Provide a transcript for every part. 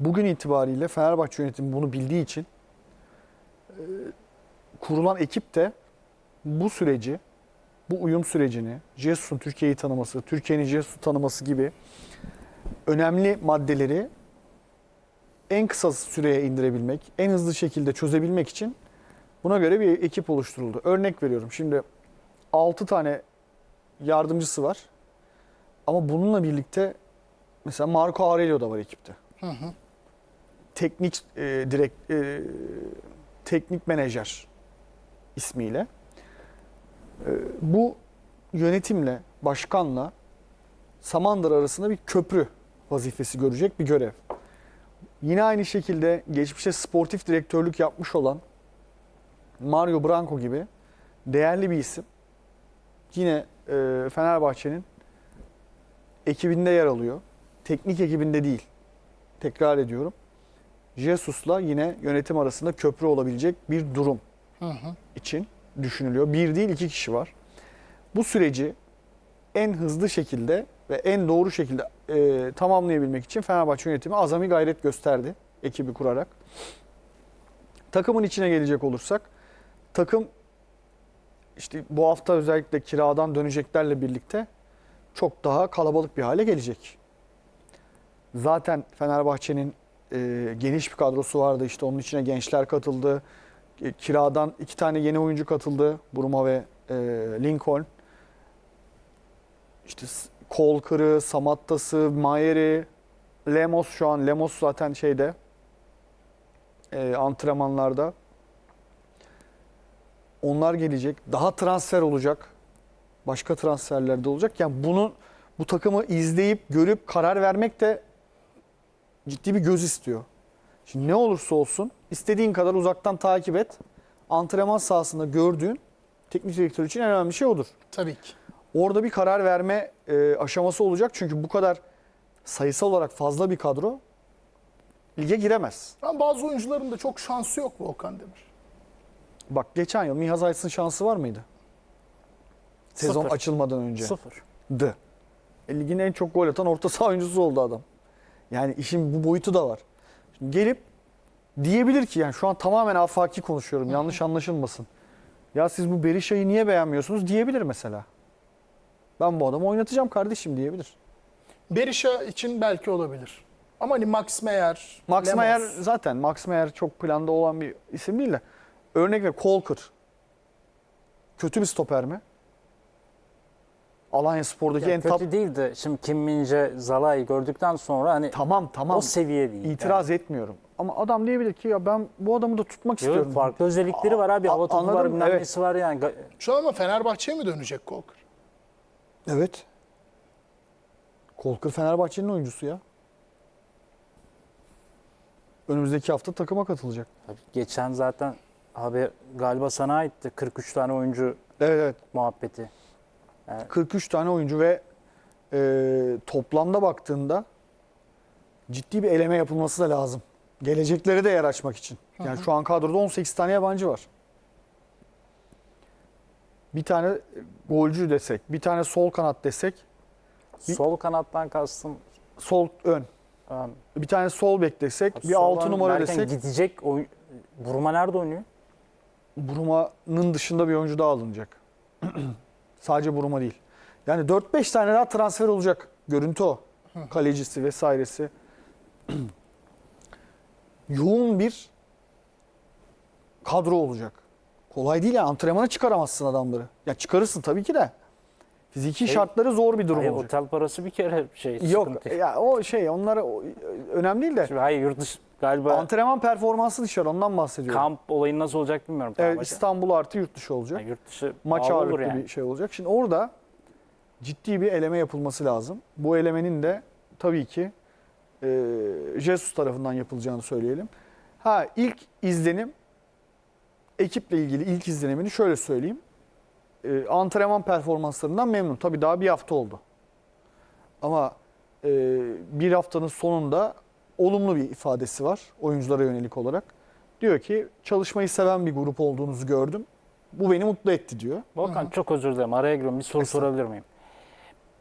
bugün itibariyle Fenerbahçe yönetimi bunu bildiği için e, kurulan ekip de bu süreci, bu uyum sürecini, Jesus'un Türkiye'yi tanıması, Türkiye'nin Jesus'u tanıması gibi önemli maddeleri en kısa süreye indirebilmek, en hızlı şekilde çözebilmek için buna göre bir ekip oluşturuldu. Örnek veriyorum. Şimdi 6 tane yardımcısı var. Ama bununla birlikte mesela Marco Aurelio da var ekipte. Teknik e, direkt e, teknik menajer ismiyle. E, bu yönetimle, başkanla Samandıra arasında bir köprü vazifesi görecek bir görev. Yine aynı şekilde geçmişte sportif direktörlük yapmış olan Mario Branco gibi değerli bir isim. Yine e, Fenerbahçe'nin ekibinde yer alıyor. Teknik ekibinde değil. Tekrar ediyorum. Jesus'la yine yönetim arasında köprü olabilecek bir durum için düşünülüyor. Bir değil iki kişi var. Bu süreci en hızlı şekilde ve en doğru şekilde e, tamamlayabilmek için Fenerbahçe yönetimi azami gayret gösterdi ekibi kurarak. Takımın içine gelecek olursak takım işte bu hafta özellikle kiradan döneceklerle birlikte çok daha kalabalık bir hale gelecek. Zaten Fenerbahçe'nin e, geniş bir kadrosu vardı. İşte onun içine gençler katıldı. E, kiradan iki tane yeni oyuncu katıldı. Buruma ve e, Lincoln. İşte Kolkır'ı, Samatta'sı, Mayer'i, Lemos şu an. Lemos zaten şeyde e, antrenmanlarda. Onlar gelecek. Daha transfer olacak. Başka transferler de olacak. Yani bunu bu takımı izleyip görüp karar vermek de ciddi bir göz istiyor. Şimdi ne olursa olsun istediğin kadar uzaktan takip et. Antrenman sahasında gördüğün teknik direktör için en önemli şey odur. Tabii ki. Orada bir karar verme e, aşaması olacak. Çünkü bu kadar sayısal olarak fazla bir kadro lige giremez. Ama bazı oyuncuların da çok şansı yok Volkan Demir. Bak geçen yıl Mihaz Ayts'ın şansı var mıydı? Sezon Sıfır. açılmadan önce. Sıfır. dı. E, ligin en çok gol atan orta saha oyuncusu oldu adam. Yani işin bu boyutu da var. Şimdi gelip diyebilir ki yani şu an tamamen afaki konuşuyorum yanlış anlaşılmasın. Ya siz bu Berisha'yı niye beğenmiyorsunuz diyebilir mesela. Ben bu adamı oynatacağım kardeşim diyebilir. Berisha için belki olabilir. Ama hani Max Meyer, Max Lemos. Meyer zaten Max Meyer çok planda olan bir isim değil de örnek ver Kolkır. Kötü bir stoper mi? Alanya Spor'daki Ya en kötü top değil de şimdi Kim Minje, Zalai gördükten sonra hani tamam tamam o seviye değil. İtiraz etmiyorum. Ama adam diyebilir ki ya ben bu adamı da tutmak Yani. Yok, istiyorum. farklı özellikleri var abi. Hava topu var, bilmem evet. nesi var yani. Şu an ama Fenerbahçe'ye mi dönecek Kolkır? Evet. Kolkır Fenerbahçe'nin oyuncusu ya. Önümüzdeki hafta takıma katılacak. Tabii Geçen zaten abi galiba sana aitti 43 tane oyuncu Evet evet. muhabbeti. 43 tane oyuncu ve e, toplamda baktığında ciddi bir eleme yapılması da lazım. Gelecekleri de yer açmak için. Yani şu an kadroda 18 tane yabancı var. Bir tane golcü desek, bir tane sol kanat desek, Bir- Sol kanattan kastım. sol ön. um, Bir tane sol bek desek, bir sol 6 ön numara desek. Gidecek oy... Buruma nerede oynuyor? Buruma'nın dışında bir oyuncu daha alınacak. Sadece Buruma değil. Yani 4-5 tane daha transfer olacak. Görüntü o. Kalecisi vesairesi. Yoğun bir kadro olacak. Kolay değil ya. Antrenmana çıkaramazsın adamları. Ya çıkarırsın tabii ki de. Fiziki Şey- şartları zor bir durum Hayır, olacak. otel parası bir kere şey Yok sıkıntı. ya o şey onlara önemli değil de Şimdi hayır yurt dışı galiba antrenman performansı dışarı ondan bahsediyorum. kamp olayı nasıl olacak bilmiyorum. Evet, Fenerbahçe. İstanbul artı yurt dışı olacak. Yani yurt dışı maç ağırlıklı olur yani. bir şey olacak. Şimdi orada ciddi bir eleme yapılması lazım. Bu elemenin de tabii ki e, Jesus tarafından yapılacağını söyleyelim. Ha ilk izlenim ekiple ilgili ilk izlenimini şöyle söyleyeyim. E, antrenman performanslarından memnun. Tabii daha bir hafta oldu. Ama e, bir haftanın sonunda olumlu bir ifadesi var oyunculara yönelik olarak. Diyor ki çalışmayı seven bir grup olduğunuzu gördüm. Bu beni mutlu etti diyor. Volkan çok özür dilerim araya giriyorum bir soru Estağfurullah. sorabilir miyim?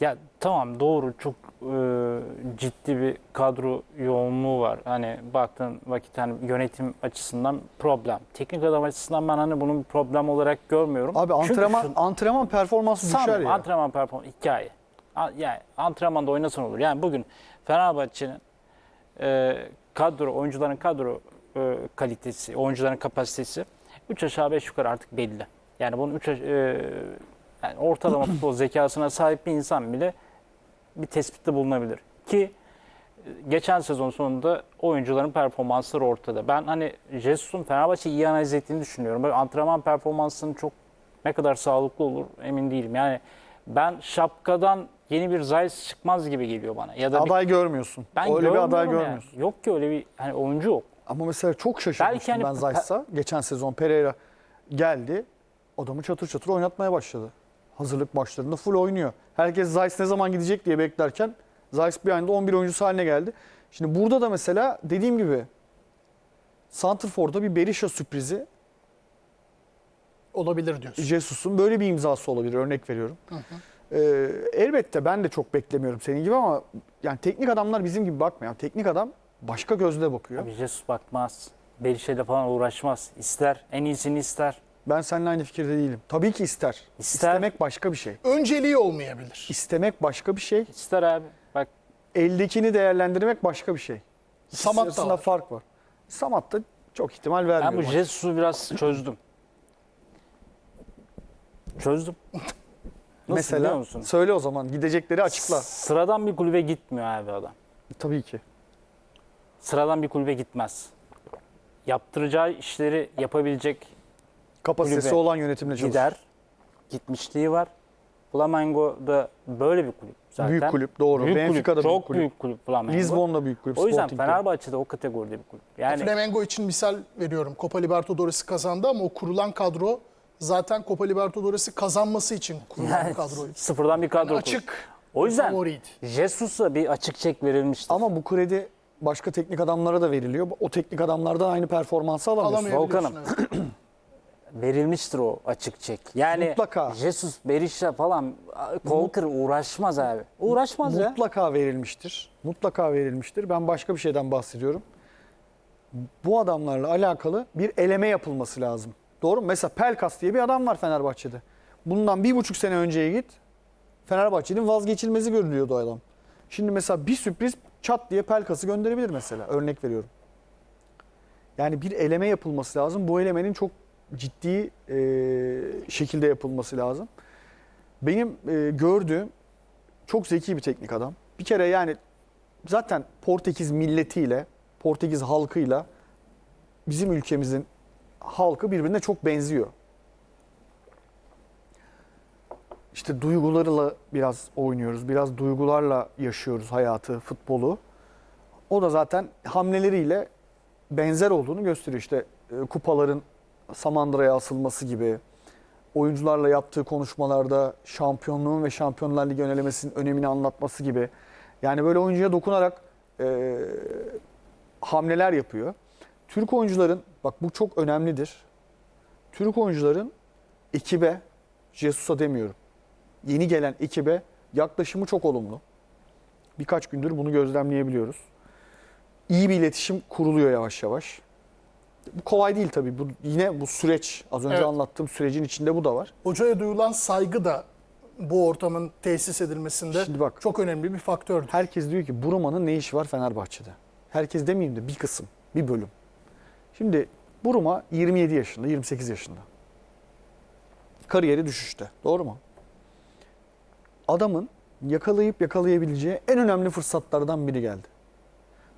Ya tamam doğru çok e, ciddi bir kadro yoğunluğu var. Hani baktığın vakit hani yönetim açısından problem. Teknik adam açısından ben hani bunun bir problem olarak görmüyorum. Abi Çünkü antrenman şu- antrenman performansı düşer ya. Antrenman performansı hikaye. Yani antrenmanda oynasan olur. Yani bugün Fenerbahçe'nin e, kadro, oyuncuların kadro e, kalitesi, oyuncuların kapasitesi 3 aşağı 5 yukarı artık belli. Yani bunun 3 yani ortalama futbol zekasına sahip bir insan bile bir tespitte bulunabilir. Ki e, geçen sezon sonunda oyuncuların performansları ortada. Ben hani Jesus'un Fenerbahçe'yi iyi analiz ettiğini düşünüyorum. Böyle antrenman performansının çok ne kadar sağlıklı olur emin değilim. Yani ben şapkadan yeni bir Zayis çıkmaz gibi geliyor bana. Ya da bir, Aday görmüyorsun. ben öyle bir aday görmüyorum yani. görmüyorsun. Yok ki öyle bir hani oyuncu yok. Ama mesela çok şaşırmıştım Belki hani ben Zayt'sa. Geçen sezon Pereira geldi. Adamı çatır çatır oynatmaya başladı. Hazırlık maçlarında full oynuyor. Herkes Zayt ne zaman gidecek diye beklerken Zayt bir anda 11 oyuncusu haline geldi. Şimdi burada da mesela dediğim gibi Santrfor'da bir Berisha sürprizi Olabilir diyorsun. Jesus'un böyle bir imzası olabilir örnek veriyorum. Ee, elbette ben de çok beklemiyorum senin gibi ama yani teknik adamlar bizim gibi bakmıyor. Teknik adam başka gözle bakıyor. Abi Jesus bakmaz. Berişe'yle falan uğraşmaz. İster. En iyisini ister. Ben seninle aynı fikirde değilim. Tabii ki ister. İster. İstemek başka bir şey. Önceliği olmayabilir. İstemek başka bir şey. İster abi. Bak Eldekini değerlendirmek başka bir şey. İkisi Samat da arasında var. fark var. Samat'ta çok ihtimal ben vermiyorum. bu Jesus'u biraz çözdüm. Çözdüm. Nasıl biliyor Mesela musun? söyle o zaman gidecekleri açıkla. Sıradan bir kulübe gitmiyor abi adam. Tabii ki. Sıradan bir kulübe gitmez. Yaptıracağı işleri yapabilecek Kapasitesi Kulübe olan yönetimle çalışır. gider. Gitmişliği var. Flamengo da böyle bir kulüp zaten. Büyük kulüp doğru. Büyük Benfica'da kulüp, büyük çok kulüp. büyük kulüp Flamengo. Lisbon'da büyük kulüp. O yüzden Sporting'de. Fenerbahçe'de o kategoride bir kulüp. Yani Flamengo için misal veriyorum. Copa Libertadores'i kazandı ama o kurulan kadro zaten Copa Libertadores'i kazanması için kurulan yani kadroydu. sıfırdan bir kadro kurdu. Açık. O yüzden favoriydi. Jesus'a bir açık çek verilmiştir. Ama bu kredi başka teknik adamlara da veriliyor. O teknik adamlardan aynı performansı alamıyorsun. Alamayabiliyorsun. Volkan'ım. evet. Verilmiştir o açık çek. Yani Mutlaka. Jesus, Berisha falan Kolkır uğraşmaz abi. Uğraşmaz ya. Mutlaka verilmiştir. Mutlaka verilmiştir. Ben başka bir şeyden bahsediyorum. Bu adamlarla alakalı bir eleme yapılması lazım. Doğru mu? Mesela Pelkas diye bir adam var Fenerbahçe'de. Bundan bir buçuk sene önceye git. Fenerbahçe'nin vazgeçilmezi görülüyordu o adam. Şimdi mesela bir sürpriz çat diye Pelkas'ı gönderebilir mesela. Örnek veriyorum. Yani bir eleme yapılması lazım. Bu elemenin çok ciddi e, şekilde yapılması lazım. Benim e, gördüğüm çok zeki bir teknik adam. Bir kere yani zaten Portekiz milletiyle, Portekiz halkıyla bizim ülkemizin halkı birbirine çok benziyor. İşte duygularla biraz oynuyoruz. Biraz duygularla yaşıyoruz hayatı, futbolu. O da zaten hamleleriyle benzer olduğunu gösteriyor. İşte e, kupaların Samandıra'ya asılması gibi, oyuncularla yaptığı konuşmalarda şampiyonluğun ve Şampiyonlar Ligi önelemesinin önemini anlatması gibi. Yani böyle oyuncuya dokunarak e, hamleler yapıyor. Türk oyuncuların, bak bu çok önemlidir. Türk oyuncuların ekibe, Jesus'a demiyorum, yeni gelen ekibe yaklaşımı çok olumlu. Birkaç gündür bunu gözlemleyebiliyoruz. İyi bir iletişim kuruluyor yavaş yavaş. Bu kolay değil tabii. Bu yine bu süreç, az önce Evet. anlattığım sürecin içinde bu da var. Hocaya duyulan saygı da bu ortamın tesis edilmesinde Şimdi bak. çok önemli bir faktördü. Herkes diyor ki Buruma'nın ne işi var Fenerbahçe'de? Herkes demeyeyim de bir kısım, bir bölüm. Şimdi Buruma 27 yaşında, 28 yaşında. Kariyeri düşüşte. Doğru mu? Adamın yakalayıp yakalayabileceği en önemli fırsatlardan biri geldi.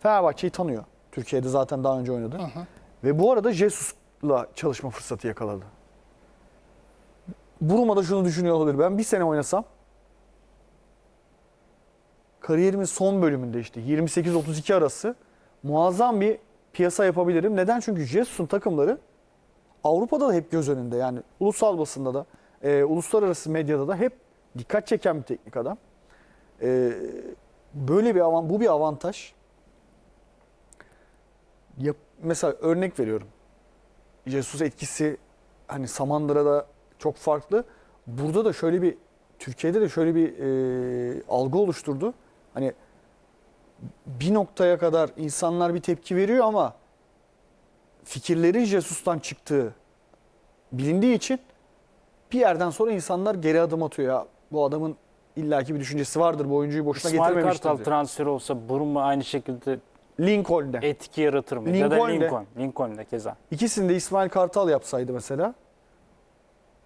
Fenerbahçe'yi tanıyor. Türkiye'de zaten daha önce oynadı. Ve bu arada Jesus'la çalışma fırsatı yakaladı. Buruma da şunu düşünüyor olabilir. Ben bir sene oynasam kariyerimin son bölümünde işte 28-32 arası muazzam bir piyasa yapabilirim. Neden? Çünkü Jesus'un takımları Avrupa'da da hep göz önünde. Yani ulusal basında da, e, uluslararası medyada da hep dikkat çeken bir teknik adam. E, böyle bir avant, bu bir avantaj. Yap, mesela örnek veriyorum. Jesus etkisi hani Samandıra'da çok farklı. Burada da şöyle bir Türkiye'de de şöyle bir e, algı oluşturdu. Hani bir noktaya kadar insanlar bir tepki veriyor ama fikirlerin Jesus'tan çıktığı bilindiği için bir yerden sonra insanlar geri adım atıyor ya. Bu adamın illaki bir düşüncesi vardır. Bu oyuncuyu boşuna İsmail getirmemiştir. Kartal diyor. transferi olsa Buruma aynı şekilde Lincoln'de. etki yaratır mı? Ya da Lincoln'de. Lincoln. Lincoln'de keza. İkisini de İsmail Kartal yapsaydı mesela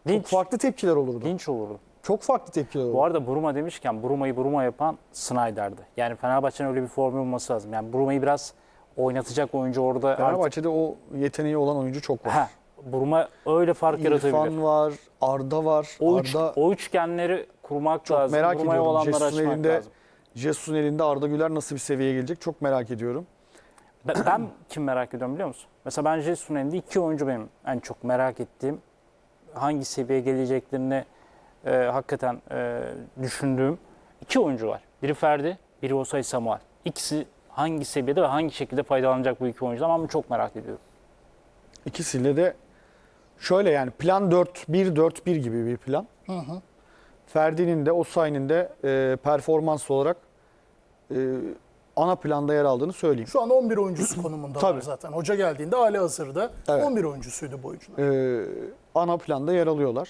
çok Linç, farklı tepkiler olurdu. linç olurdu. Çok farklı tepkiler olurdu. Bu arada Buruma demişken Buruma'yı Buruma yapan Snyder'dı. Yani Fenerbahçe'nin öyle bir formül olması lazım. Yani Buruma'yı biraz oynatacak oyuncu orada artık. Fenerbahçe'de o yeteneği olan oyuncu çok var. Heh, Buruma öyle fark yaratabilir. İrfan var, Arda var. O, üç, Arda o üçgenleri kurmak Çok lazım. merak Buruma'ya ediyorum. olanları Jesus'un açmak elinde- lazım. Jesus'un elinde Arda Güler nasıl bir seviyeye gelecek çok merak ediyorum. Ben, ben kim merak ediyorum biliyor musun? Mesela ben Jesus'un elinde iki oyuncu benim en çok merak ettiğim. Hangi seviyeye geleceklerini e, hakikaten e, düşündüğüm iki oyuncu var. Biri Ferdi, biri Osay Samuel. İkisi hangi seviyede ve hangi şekilde faydalanacak bu iki oyuncudan ben bunu çok merak ediyorum. İkisiyle de şöyle yani plan 4-1-4-1 gibi bir plan. Hı hı. Ferdi'nin de Osayi'nin de e, performans olarak e, ana planda yer aldığını söyleyeyim. Şu an 11 oyuncusu konumunda Tabii. zaten. Hoca geldiğinde hali hazırda Evet. 11 oyuncusuydu bu oyuncular. e, ana planda yer alıyorlar.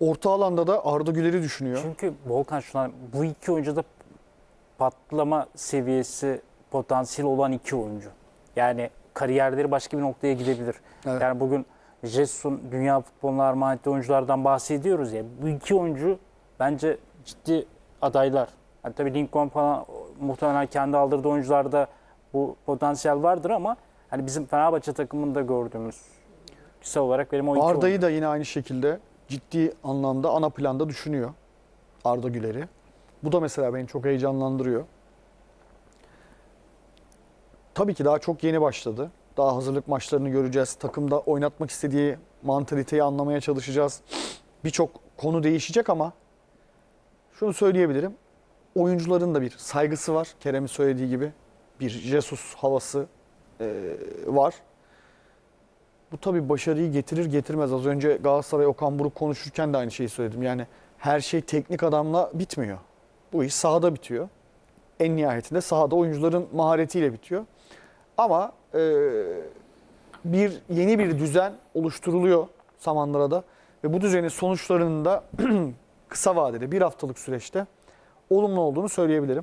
Orta alanda da Arda Güler'i düşünüyor. Çünkü Volkan şuna bu iki oyuncuda patlama seviyesi potansiyeli olan iki oyuncu. Yani kariyerleri başka bir noktaya gidebilir. Evet. Yani bugün Jesus'un dünya futboluna armağan ettiği oyunculardan bahsediyoruz ya. Bu iki oyuncu bence ciddi adaylar. Yani tabii Lincoln falan muhtemelen kendi aldırdığı oyuncularda bu potansiyel vardır ama hani bizim Fenerbahçe takımında gördüğümüz kısa olarak benim o iki Arda'yı oyuncu. da yine aynı şekilde ciddi anlamda ana planda düşünüyor. Arda Güler'i. Bu da mesela beni çok heyecanlandırıyor. Tabii ki daha çok yeni başladı. Daha hazırlık maçlarını göreceğiz. Takımda oynatmak istediği mantaliteyi anlamaya çalışacağız. Birçok konu değişecek ama şunu söyleyebilirim. Oyuncuların da bir saygısı var. Kerem'in söylediği gibi bir Jesus havası eee, var. Bu tabii başarıyı getirir getirmez. Az önce Galatasaray Okan Buruk konuşurken de aynı şeyi söyledim. Yani her şey teknik adamla bitmiyor. Bu iş sahada bitiyor. En nihayetinde sahada oyuncuların maharetiyle bitiyor. Ama e, bir yeni bir düzen oluşturuluyor Samandıra'da ve bu düzenin sonuçlarının da kısa vadede bir haftalık süreçte olumlu olduğunu söyleyebilirim.